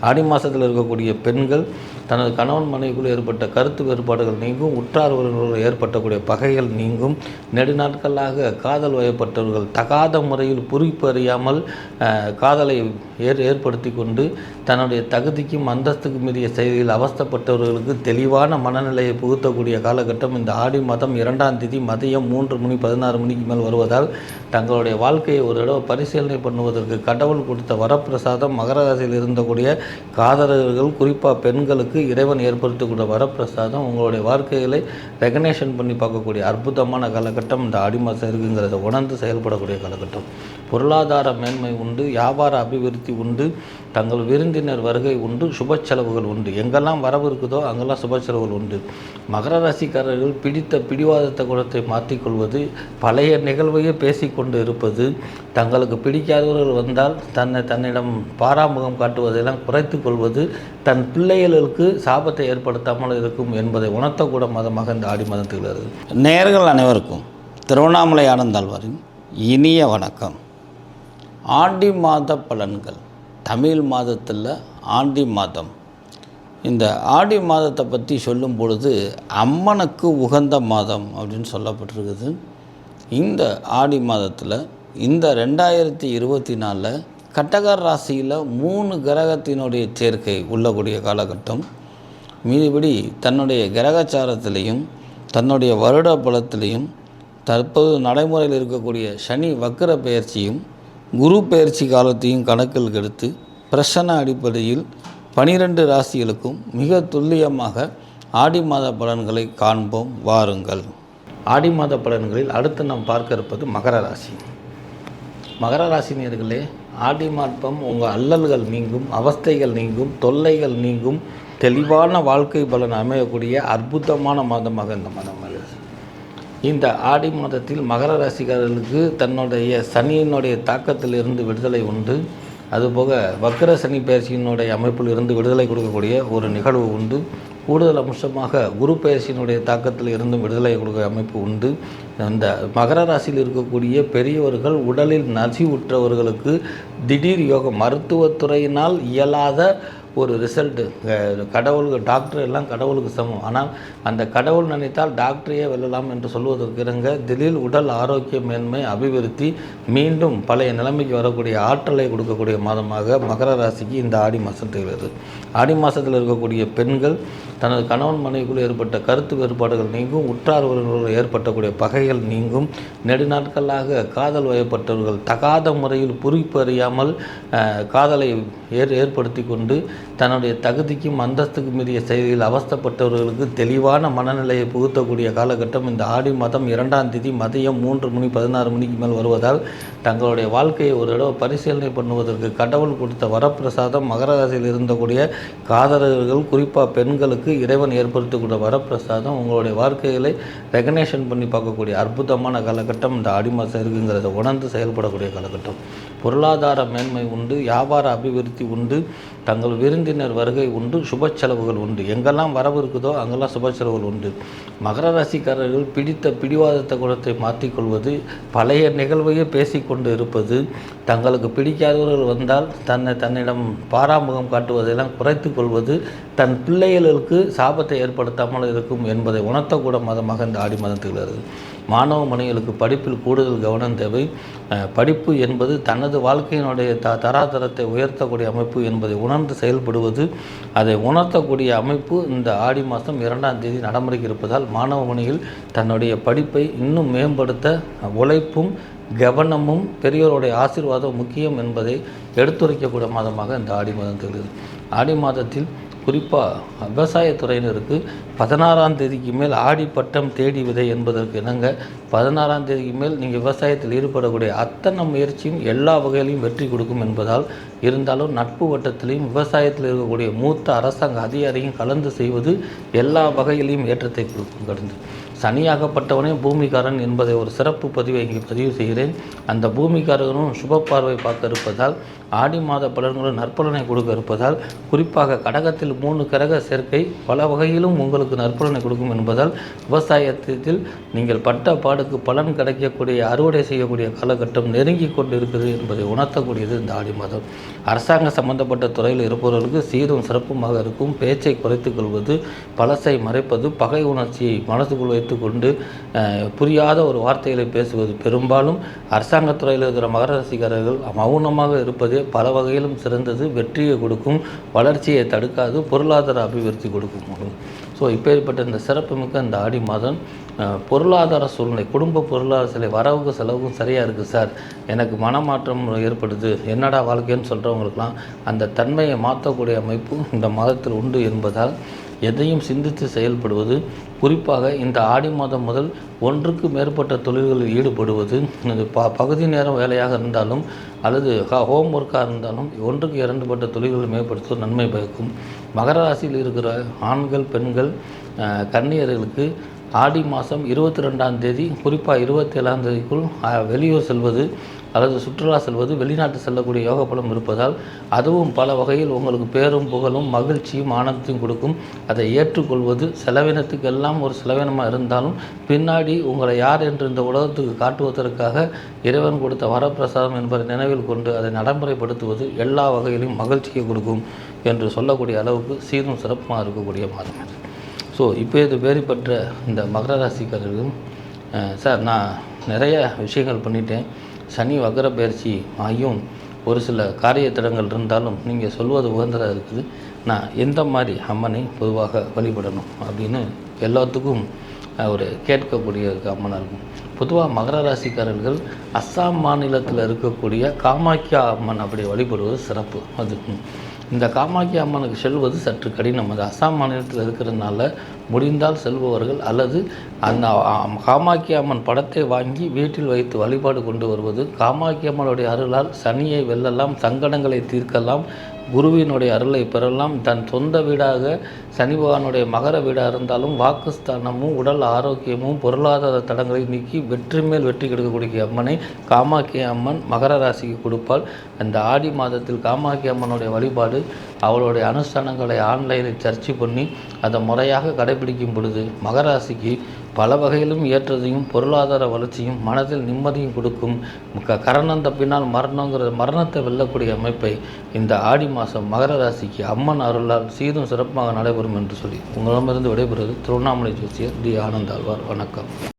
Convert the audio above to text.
ஆடி மாதத்தில் இருக்கக்கூடிய பெண்கள் தனது கணவன் மனைவிக்குள் ஏற்பட்ட கருத்து வேறுபாடுகள் நீங்கும் உற்றார் உறவினர்கள் ஏற்பட்டக்கூடிய பகைகள் நீங்கும். நெடுநாட்களாக காதல் வயப்பட்டவர்கள் தகாத முறையில் புரிப்பு அறியாமல் காதலை ஏற் ஏற்படுத்தி கொண்டு தன்னுடைய தகுதிக்கும் அந்தஸ்துக்கும் மீறிய செய்தியில் அவஸ்தப்பட்டவர்களுக்கு தெளிவான மனநிலையை புகுத்தக்கூடிய காலகட்டம் இந்த ஆடி மாதம் இரண்டாம் தேதி மதியம் மூன்று மணி பதினாறு மணிக்கு மேல் வருவதால் தங்களுடைய வாழ்க்கையை ஒரு தடவை பரிசீலனை பண்ணுவதற்கு கடவுள் கொடுத்த வரப்பிரசாதம் மகர ராசியில் இருந்தக்கூடிய காதலர்கள் குறிப்பாக பெண்களுக்கு இறைவன் ஏற்படுத்தக்கூடிய வரப்பிரசாதம் உங்களுடைய வாழ்க்கைகளை ரெகனேஷன் பண்ணி பார்க்கக்கூடிய அற்புதமான காலகட்டம் இந்த ஆடி மாதம் இருக்குங்கிறத உணர்ந்து செயல்படக்கூடிய காலகட்டம். பொருளாதார மேன்மை உண்டு வியாபார அபிவிருத்தி உண்டு தங்கள் விருந்தினர் வருகை உண்டு சுப செலவுகள் உண்டு. எங்கெல்லாம் வரவு இருக்குதோ அங்கெல்லாம் சுப செலவுகள் உண்டு. மகர ராசிக்காரர்கள் பிடித்த பிடிவாதத்தை குணத்தை மாற்றிக்கொள்வது பழைய நிகழ்வையே பேசிக்கொண்டு இருப்பது தங்களுக்கு பிடிக்காதவர்கள் வந்தால் தன்னை தன்னிடம் பாராமுகம் காட்டுவதெல்லாம் குறைத்து கொள்வது தன் பிள்ளைகளுக்கு சாபத்தை ஏற்படுத்தாமல் இருக்கும் என்பதை உணர்த்தக்கூட மதமாக இந்த ஆடி மதத்தில் திகழ்கிறது. நேர்கள் அனைவருக்கும் திருவண்ணாமலை ஆனந்தாழ்வாரின் இனிய வணக்கம். ஆண்டி மாத பலன்கள். தமிழ் மாதத்தில் ஆண்டி மாதம். இந்த ஆடி மாதத்தை பற்றி சொல்லும் பொழுது அம்மனுக்கு உகந்த மாதம் அப்படின்னு சொல்லப்பட்டிருக்குது. இந்த ஆடி மாதத்தில் இந்த ரெண்டாயிரத்தி இருபத்தி நாலில் கட்டகர் ராசியில் மூணு கிரகத்தினுடைய சேர்க்கை உள்ளக்கூடிய காலகட்டம். மீதிபடி தன்னுடைய கிரகச்சாரத்திலையும் தன்னுடைய வருட பலத்திலையும் தற்போது நடைமுறையில் இருக்கக்கூடிய சனி வக்கர பெயர்ச்சியும் குரு பயிற்சி காலத்தையும் கணக்கில் எடுத்து பிரசன அடிப்படையில் பனிரெண்டு ராசிகளுக்கும் மிக துல்லியமாக ஆடி மாத பலன்களை காண்போம். வாருங்கள். ஆடி மாத பலன்களில் அடுத்து நாம் பார்க்க இருப்பது மகர ராசி. மகர ராசினியர்களே ஆடி மாதம் உங்கள் அல்லல்கள் நீங்கும் அவஸ்தைகள் நீங்கும் தொல்லைகள் நீங்கும் தெளிவான வாழ்க்கை பலன் அமையக்கூடிய அற்புதமான மாதமாக இந்த மாதம் இந்த ஆடி மாதத்தில் மகர ராசிக்காரர்களுக்கு தன்னுடைய சனியினுடைய தாக்கத்திலிருந்து விடுதலை உண்டு. அதுபோக வக்கர சனி பயிற்சியினுடைய அமைப்பில் இருந்து விடுதலை கொடுக்கக்கூடிய ஒரு நிகழ்வு உண்டு. கூடுதல் அம்சமாக குரு பயிற்சியினுடைய தாக்கத்தில் இருந்தும் விடுதலை கொடுக்க அமைப்பு உண்டு. அந்த மகர ராசியில் இருக்கக்கூடிய பெரியவர்கள் உடலில் நசி உற்றவர்களுக்கு திடீர் யோகம் மருத்துவத்துறையினால் இயலாத ஒரு ரிசல்ட்டு கடவுளுக்கு டாக்டர் எல்லாம் கடவுளுக்கு சமம். ஆனால் அந்த கடவுள் நினைத்தால் டாக்டரையே வெல்லலாம் என்று சொல்வதற்கிறங்க திடீர் உடல் ஆரோக்கிய மேன்மை அபிவிருத்தி மீண்டும் பழைய நிலைமைக்கு வரக்கூடிய ஆற்றலை கொடுக்கக்கூடிய மாதமாக மகர ராசிக்கு இந்த ஆடி மாதம் திகழ்கிறது. ஆடி மாதத்தில் இருக்கக்கூடிய பெண்கள் தனது கணவன் மனைவிக்குள் ஏற்பட்ட கருத்து வேறுபாடுகள் நீங்கும் உற்றார் உறவினர்கள் ஏற்பட்டக்கூடிய பகைகள் நீங்கும். நெடுநாட்களாக காதல் வயப்பட்டவர்கள் தகாத முறையில் புரிப்பறியாமல் காதலை ஏற் ஏற்படுத்தி கொண்டு தன்னுடைய தகுதிக்கும் அந்தஸ்துக்கும் மீறிய செயலில் அவஸ்தப்பட்டவர்களுக்கு தெளிவான மனநிலையை புகுத்தக்கூடிய காலகட்டம் இந்த ஆடி மாதம் இரண்டாம் தேதி மதியம் மூன்று மணி பதினாறு மணிக்கு மேல் வருவதால் தங்களுடைய வாழ்க்கையை ஒரு தடவை பரிசீலனை பண்ணுவதற்கு கடவுள் கொடுத்த வரப்பிரசாதம் மகர ராசியில் இருந்தக்கூடிய காதலர்கள் குறிப்பாக பெண்களுக்கு இறைவன் ஏற்படுத்தக்கூடிய வரப்பிரசாதம் உங்களுடைய வாழ்க்கைகளை ரெகனேஷன் பண்ணி பார்க்கக்கூடிய அற்புதமான காலகட்டம் இந்த ஆடி மாதம் இருக்குங்கிறத உணர்ந்து செயல்படக்கூடிய காலகட்டம். பொருளாதார மேன்மை உண்டு வியாபார அபிவிருத்தி உண்டு தங்கள் விருந்தினர் வருகை உண்டு சுப செலவுகள் உண்டு. எங்கெல்லாம் வரவு இருக்குதோ அங்கெல்லாம் சுப செலவுகள் உண்டு. மகர ராசிக்காரர்கள் பிடித்த பிடிவாதத்த குணத்தை மாற்றிக்கொள்வது பழைய நிகழ்வையே பேசிக்கொண்டு இருப்பது தங்களுக்கு பிடிக்காதவர்கள் வந்தால் தன்னை தன்னிடம் பாராமுகம் காட்டுவதெல்லாம் குறைத்து கொள்வது தன் பிள்ளைகளுக்கு சாபத்தை ஏற்படுத்தாமல் இருக்கும் என்பதை உணர்த்தக்கூட மதமாக இந்த ஆடி மதத்தில் திகழ்கிறது மாணவ மனைகளுக்கு படிப்பில் கூடுதல் கவனம் தேவை. படிப்பு என்பது தனது வாழ்க்கையினுடைய த தராதரத்தை உயர்த்தக்கூடிய அமைப்பு என்பதை உணர்ந்து செயல்படுவது அதை உணர்த்தக்கூடிய அமைப்பு இந்த ஆடி மாதம் இரண்டாம் தேதி நடைமுறைக்கு இருப்பதால் மாணவ மணியில் தன்னுடைய படிப்பை இன்னும் மேம்படுத்த உழைப்பும் கவனமும் பெரியோருடைய ஆசீர்வாதம் முக்கியம் என்பதை எடுத்துரைக்கக்கூடிய மாதமாக இந்த ஆடி மாதம் தெரிகிறது ஆடி மாதத்தில் குறிப்பாக விவசாயத்துறையினருக்கு பதினாறாம் தேதிக்கு மேல் ஆடி பட்டம் தேடி விதை என்பதற்கு இணங்க பதினாறாம் தேதிக்கு மேல் நீங்கள் விவசாயத்தில் ஈடுபடக்கூடிய அத்தனை முயற்சியும் எல்லா வகையிலையும் வெற்றி கொடுக்கும் என்பதால் இருந்தாலும் நட்பு வட்டத்திலையும் விவசாயத்தில் இருக்கக்கூடிய மூத்த அரசாங்க அதிகாரியும் கலந்து செய்வது எல்லா வகையிலையும் ஏற்றத்தை கொடுக்கும் கடந்து. சனியாகப்பட்டவனே பூமிக்காரன் என்பதை ஒரு சிறப்பு பதிவை இங்கே பதிவு செய்கிறேன். அந்த பூமிக்காரனும் சுப பார்வை பார்க்க இருப்பதால் ஆடி மாத பலன்களும் நற்பலனை கொடுக்க இருப்பதால் குறிப்பாக கடகத்தில் மூணு கிரக சேர்க்கை பல வகையிலும் உங்களுக்கு நற்பலனை கொடுக்கும் என்பதால் விவசாயத்தில் நீங்கள் பட்ட பாடுக்கு பலன் கிடைக்கக்கூடிய அறுவடை செய்யக்கூடிய காலகட்டம் நெருங்கி கொண்டு இருக்குது என்பதை உணர்த்தக்கூடியது இந்த ஆடி மாதம். அரசாங்க சம்பந்தப்பட்ட துறையில் இருப்பவர்களுக்கு சீரும் சிறப்புமாக இருக்கும். பேச்சை குறைத்துக் கொள்வது பழசை மறைப்பது பகை உணர்ச்சியை மனசுக்குள் வைத்துக்கொண்டு புரியாத ஒரு வார்த்தைகளை பேசுவது பெரும்பாலும் அரசாங்கத் துறையில் இருக்கிற மகர ரசிகாரர்கள் மௌனமாக இருப்பதே பல வகையிலும் சிறந்தது. வெற்றியை கொடுக்கும் வளர்ச்சியை தடுக்காது பொருளாதார அபிவிருத்தி கொடுக்கும். ஸோ இப்பேற்பட்ட இந்த சிறப்புமிக்க இந்த ஆடி மாதம் பொருளாதார சூழ்நிலை குடும்ப பொருளாதார சிலை வரவுக்கு செலவுக்கும் சரியாக இருக்குது சார். எனக்கு மனமாற்றம் ஏற்படுது. என்னடா வாழ்க்கைன்னு சொல்கிறவங்களுக்கெல்லாம் அந்த தன்மையை மாற்றக்கூடிய அமைப்பு இந்த மாதத்தில் உண்டு என்பதால் எதையும் சிந்தித்து செயல்படுவது குறிப்பாக இந்த ஆடி மாதம் முதல் ஒன்றுக்கு மேற்பட்ட தொழில்களில் ஈடுபடுவது இது ப பகுதி நேரம் வேலையாக இருந்தாலும் அல்லது ஹோம் ஒர்க்காக இருந்தாலும் ஒன்றுக்கு இரண்டுபட்ட தொழில்களை மேம்படுத்துவது நன்மை பயக்கும். மகர ராசியில் இருக்கிற ஆண்கள் பெண்கள் கன்னியர்களுக்கு ஆடி மாதம் இருபத்தி ரெண்டாம் தேதி குறிப்பாக இருபத்தி ஏழாம் தேதிக்குள் வெளியூர் செல்வது அல்லது சுற்றுலா செல்வது வெளிநாட்டு செல்லக்கூடிய யோக பலம் இருப்பதால் அதுவும் பல வகையில் உங்களுக்கு பேரும் புகழும் மகிழ்ச்சியும் ஆனந்தத்தையும் கொடுக்கும். அதை ஏற்றுக்கொள்வது செலவினத்துக்கெல்லாம் ஒரு செலவினமாக இருந்தாலும் பின்னாடி உங்களை யார் என்று இந்த உலகத்துக்கு காட்டுவதற்காக இறைவன் கொடுத்த வரப்பிரசாதம் என்பதை நினைவில் கொண்டு அதை நடைமுறைப்படுத்துவது எல்லா வகையிலும் மகிழ்ச்சியை கொடுக்கும் என்று சொல்லக்கூடிய அளவுக்கு சீரும் சிறப்புமாக இருக்கக்கூடிய மாதம் அது. ஸோ இப்போ இது வேறுபட்ட பெற்ற இந்த மகர ராசிக்காரர்களும் சார் நான் நிறைய விஷயங்கள் பண்ணிட்டேன். சனி வக்கர பயிற்சி ஆகியும் ஒரு சில காரிய திடங்கள் இருந்தாலும் நீங்கள் சொல்வது உகந்ததாக இருக்குது. நான் எந்த மாதிரி அம்மனை பொதுவாக வழிபடணும் அப்படின்னு எல்லாத்துக்கும் ஒரு கேட்கக்கூடிய ஒரு அம்மனாக இருக்கும். பொதுவாக மகர ராசிக்காரர்கள் அஸ்ஸாம் மாநிலத்தில் இருக்கக்கூடிய காமாக்கியா அம்மன் அப்படி வழிபடுவது சிறப்பு. அது இந்த காமாட்சி அம்மனுக்கு செல்வது சற்று கடினம். அது அசாம் மாநிலத்தில் இருக்கிறதுனால முடிந்தால் செல்பவர்கள் அல்லது அந்த காமாக்கி காமாட்சி அம்மன் படத்தை வாங்கி வீட்டில் வைத்து வழிபாடு கொண்டு வருவது காமாட்சி அம்மனுடைய அருளால் சனியை வெல்லலாம் சங்கடங்களை தீர்க்கலாம் குருவினுடைய அருளை பெறலாம். தன் சொந்த வீடாக சனி பகவானுடைய மகர வீடாக இருந்தாலும் வாக்குஸ்தானமும் உடல் ஆரோக்கியமும் பொருளாதார தடங்களை நீக்கி வெற்றி மேல் வெற்றி கிடைக்கக்கூடிய அம்மனை காமாக்கிய அம்மன் மகர ராசிக்கு கொடுப்பால் அந்த ஆடி மாதத்தில் காமாக்கிய அம்மனுடைய வழிபாடு அவளுடைய அனுஷ்டானங்களை ஆன்லைனில் சர்ச்சை பண்ணி அதை முறையாக கடைபிடிக்கும் பொழுது மகராசிக்கு பல வகையிலும் ஏற்றதையும் பொருளாதார வளர்ச்சியும் மனதில் நிம்மதியும் கொடுக்கும். க- கரணம் தப்பினால் மரணங்கிற மரணத்தை வெல்லக்கூடிய அமைப்பை இந்த ஆடி மாதம் மகர ராசிக்கு அம்மன் அருளால் சீரும் சிறப்பாக நடைபெறும் என்று சொல்லி உங்களிடமிருந்து விடைபெறுவது திருவண்ணாமலை ஜோசியர் டி. ஆனந்தாழ்வார். வணக்கம்.